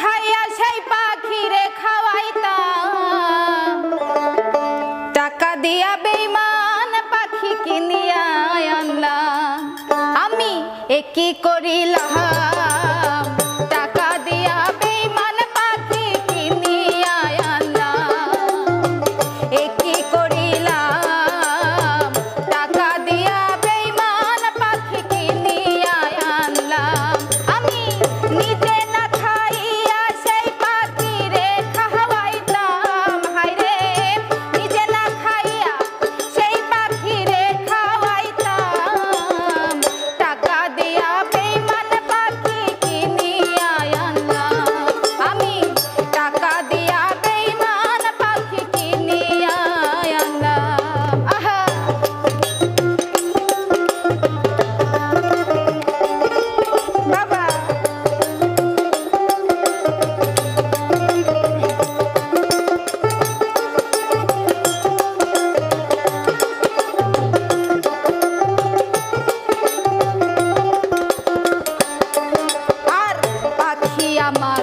খাইয়া সেই পাখিরে খাওয়াইতাম। টাকা দিয়া বেইমান পাখি কিনিয়া আনলাম। আমি এ কি করিলাম? আমার